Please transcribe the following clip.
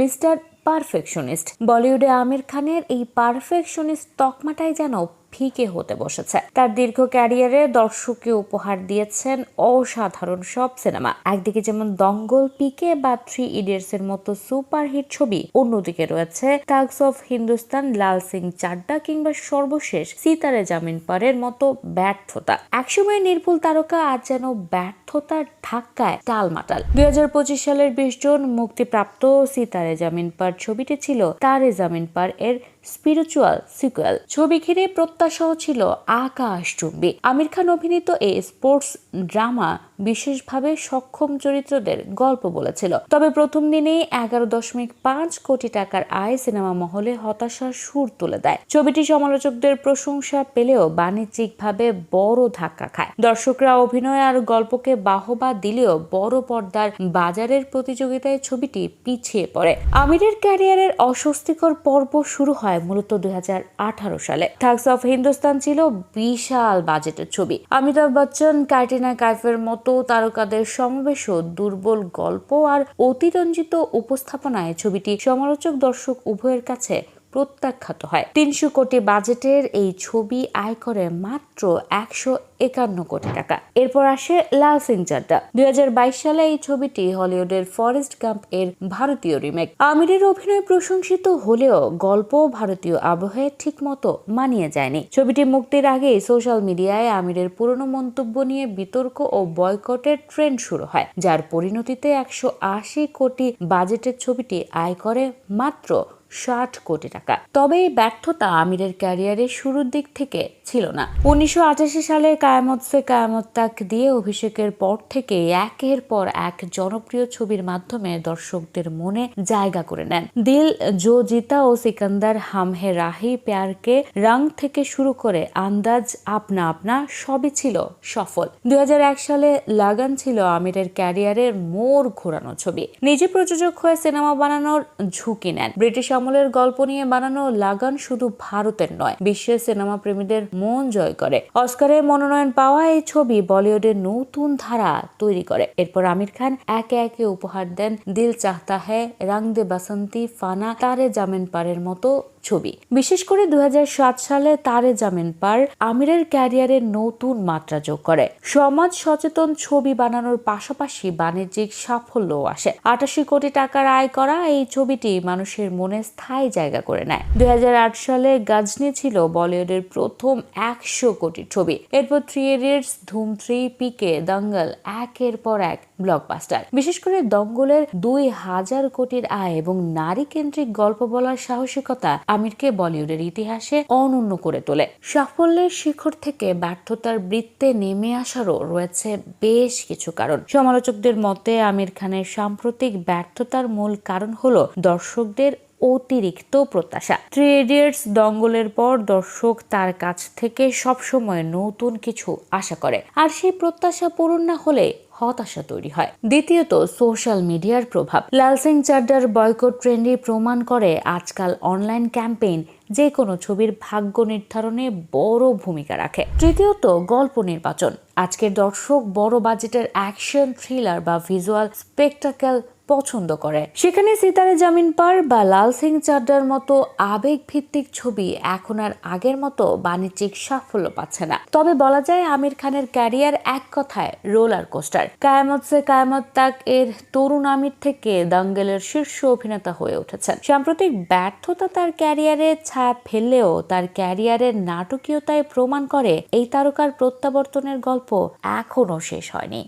Mister perfectionist. বলিউডে আমির খানের এই পারফেকশনিস্ট তকমাটাই যেন ফিকে হতে বসেছে। তার দীর্ঘ ক্যারিয়ারে দর্শককে উপহার দিয়েছেন অসাধারণ সব সিনেমা। একদিকে যেমন দঙ্গল, পিকে বা থ্রি ইডিয়টস এর মতো সুপারহিট ছবি, অন্যদিকে রয়েছে টাগস অফ হিন্দুস্তান, লাল সিং চাড্ডা কিংবা সর্বশেষ সিতারে জামিন পারের মতো ব্যর্থতা। একসময় নির্ভুল তারকা আজ যেন ব্যর্থতার ধাক্কায় টালমাটাল। দুই হাজার পঁচিশ সালের বিশ জন মুক্তিপ্রাপ্ত সিতারে জামিন পার ছবিটি ছিল তারে জামিন পার এর স্পিরিচুয়াল সিকুয়েল ছবি ঘিরে প্রত্যাশাও ছিল আকাশচুম্বী। আমির খান অভিনীত এই স্পোর্টস ড্রামা বিশেষভাবে সক্ষম চরিত্রদের গল্প বলেছিল। তবে প্রথম দিনেই এগারো দশমিক পাঁচ কোটি টাকার আয় সিনেমা মহলে হতাশার সুর তুলে দেয়। ছবিটি সমালোচকদের প্রশংসা পেলেও বাণিজ্যিকভাবে বড় ধাক্কা খায়। দর্শকরা অভিনয় আর গল্পকে বাহবা দিলেও বড় পর্দার বাজারের প্রতিযোগিতায় ছবিটি পিছিয়ে পড়ে। আমিরের ক্যারিয়ারের অস্বস্তিকর পর্ব শুরু হয় মূলত দুই হাজার আঠারো সালে। থাকস অফ হিন্দুস্তান ছিল বিশাল বাজেটের ছবি। অমিতাভ বচ্চন, ক্যাটরিনা কাইফের মতো তারকাদের সমাবেশও দুর্বল গল্প আর অতিরঞ্জিত উপস্থাপনায় ছবিটি সমালোচক দর্শক উভয়ের কাছে প্রত্যাখ্যাত হয়। তিনশো কোটি বাজেটের এই ছবি আয় করে মাত্র একশো একান্ন কোটি টাকা। এরপর আসে লাল সিং চাড্ডা দুই সালে এই ছবিটি হলিউডের ফরেস্ট গাম্প এর ভারতীয় রিমেক। আমিরের অভিনয় প্রশংসিত হলেও গল্প ভারতীয় আবহে ঠিকমতো মানিয়ে যায়নি। ছবিটি মুক্তির আগে সোশ্যাল মিডিয়ায় আমিরের পুরনো মন্তব্য নিয়ে বিতর্ক ও বয়কটের ট্রেন্ড শুরু হয়, যার পরিণতিতে একশো আশি কোটি বাজেটের ছবিটি আয় করে মাত্র ষাট কোটি টাকা। তবে এই ব্যর্থতা আমিরের ক্যারিয়ারের শুরুর দিক থেকে ছিল না। উনিশশো আঠাশি সালে কায়ামত সে কায়ামত তাক দিয়ে অভিষেকের পর থেকে একের পর এক জনপ্রিয় ছবির মাধ্যমে দর্শকদের মনে জায়গা করে নেন। দিল, জো জিতা ও সিকান্দার হামহে রাহি প্যারকে রং থেকে শুরু করে আন্দাজ, আপনা আপনা সবই ছিল সফল। দুই হাজার এক সালে লাগান ছিল আমিরের ক্যারিয়ারের মোড় ঘোরানো ছবি। নিজে প্রযোজক হয়ে সিনেমা বানানোর ঝুঁকি নেন। ব্রিটিশ আমলের গল্প নিয়ে বানানো লাগান শুধু ভারতের নয়, বিশ্বের সিনেমা প্রেমীদের মন জয় করে। অস্কারের মনোনয়ন পাওয়া এই ছবি বলিউডের নতুন ধারা তৈরি করে। এরপর আমির খান একে একে উপহার দেন দিল চাহতা হ্যায়, রাং দে বাসন্তী, ফানা, তারে জামেন পারের মতো ছবি। বিশেষ করে দুই হাজার সাত সালে তারে জামিন পার আমিরের ক্যারিয়ারে নতুন মাত্রা যোগ করে। সমাজ সচেতন ছবি বানানোর পাশাপাশি বাণিজ্যিক সাফল্যও আসে। আটাশি কোটি টাকার আয় করা এই ছবিটি মানুষের মনে স্থায়ী জায়গা করে নেয়। দুই সালে গাজনি ছিল বলিউডের প্রথম একশো কোটি ছবি। এরপর three idiots, Dhoom three, PK, Dangal একের পর এক ব্লকবাস্টার। বিশেষ করে দঙ্গলের দুই হাজার কোটির আয় এবং নারী কেন্দ্রিক গল্প বলার সাহসিকতা আমিরকে বলিউডের ইতিহাসে অনন্য করে তোলে। সাফল্যের শিখর থেকে ব্যর্থতার বৃত্তে নেমে আসারও রয়েছে বেশ কিছু কারণ। সমালোচকদের মতে, আমির খানের সাম্প্রতিক ব্যর্থতার মূল কারণ হলো দর্শকদের অতিরিক্ত প্রত্যাশা। থ্রি ইডিয়টস দঙ্গলের পর দর্শক তার কাছ থেকে সবসময় নতুন কিছু আশা করে। আর সেই প্রত্যাশা পূরণ না হলে হতাশা তৈরি হয়। দ্বিতীয়ত, সোশ্যাল মিডিয়ার প্রভাব। লাল সিং চাড্ডার বয়কট ট্রেন্ডই প্রমাণ করে আজকাল অনলাইন ক্যাম্পেইন যে কোনো ছবির ভাগ্য নির্ধারণে বড় ভূমিকা রাখে। তৃতীয়ত, গল্প নির্বাচন। আজকের দর্শক বড় বাজেটের অ্যাকশন, থ্রিলার বা ভিজুয়াল স্পেকটাকেল পছন্দ করে। সেখানে সিতারে জামিন পার বা লাল সিং চাড্ডার মতো আবেগ ভিত্তিক ছবি এখন আর আগের মতো বাণিজ্যিক সাফল্য পাচ্ছে না। তবে বলা যায় আমির খানের ক্যারিয়ার এক কথায় রোলার কোস্টার। কায়ামত সে কায়ামত তাক এর তরুণ আমির থেকে দাঙ্গেলের শীর্ষ অভিনেতা হয়ে উঠেছেন। সাম্প্রতিক ব্যর্থতা তার ক্যারিয়ারে ছায়া ফেললেও তার ক্যারিয়ারের নাটকীয়তায় প্রমাণ করে এই তারকার প্রত্যাবর্তনের গল্প এখনও শেষ হয়নি।